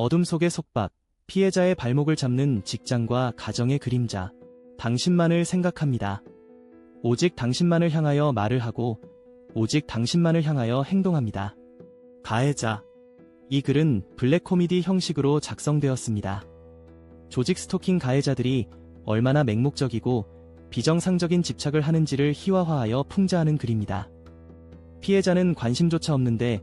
어둠 속의 속박, 피해자의 발목을 잡는 직장과 가정의 그림자. 당신만을 생각합니다. 오직 당신만을 향하여 말을 하고, 오직 당신만을 향하여 행동합니다. 가해자. 이 글은 블랙 코미디 형식으로 작성되었습니다. 조직 스토킹 가해자들이 얼마나 맹목적이고 비정상적인 집착을 하는지를 희화화하여 풍자하는 글입니다. 피해자는 관심조차 없는데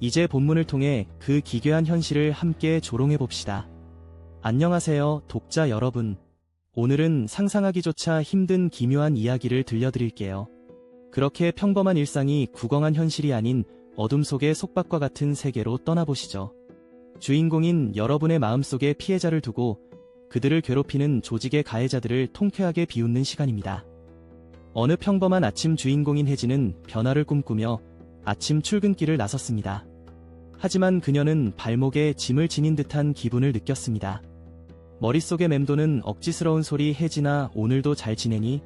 이제 본문을 통해 그 기괴한 현실을 함께 조롱해 봅시다. 안녕하세요, 독자 여러분. 오늘은 상상하기조차 힘든 기묘한 이야기를 들려드릴게요. 그렇게 평범한 일상이 구경한 현실이 아닌 어둠 속의 속박과 같은 세계로 떠나보시죠. 주인공인 여러분의 마음속에 피해자를 두고 그들을 괴롭히는 조직의 가해자들을 통쾌하게 비웃는 시간입니다. 어느 평범한 아침 주인공인 혜진은 변화를 꿈꾸며 아침 출근길을 나섰습니다. 하지만 그녀는 발목에 짐을 지닌 듯한 기분을 느꼈습니다. 머릿속에 맴도는 억지스러운 소리 혜진아 오늘도 잘 지내니?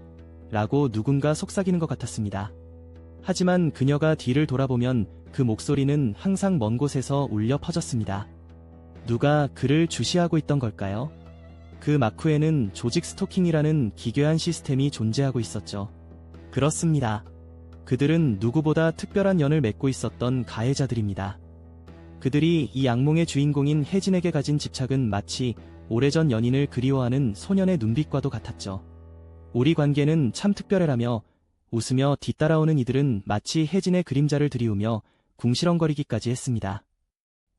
라고 누군가 속삭이는 것 같았습니다. 하지만 그녀가 뒤를 돌아보면 그 목소리는 항상 먼 곳에서 울려 퍼졌습니다. 누가 그를 주시하고 있던 걸까요? 그 마크에는 조직 스토킹이라는 기괴한 시스템이 존재하고 있었죠. 그렇습니다. 그들은 누구보다 특별한 연을 맺고 있었던 가해자들입니다. 그들이 이 악몽의 주인공인 혜진에게 가진 집착은 마치 오래전 연인을 그리워하는 소년의 눈빛과도 같았죠. 우리 관계는 참 특별해라며 웃으며 뒤따라오는 이들은 마치 혜진의 그림자를 들이우며 궁시렁거리기까지 했습니다.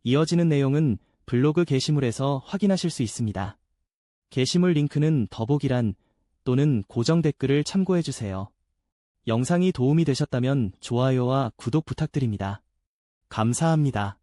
이어지는 내용은 블로그 게시물에서 확인하실 수 있습니다. 게시물 링크는 더보기란 또는 고정 댓글을 참고해주세요. 영상이 도움이 되셨다면 좋아요와 구독 부탁드립니다. 감사합니다.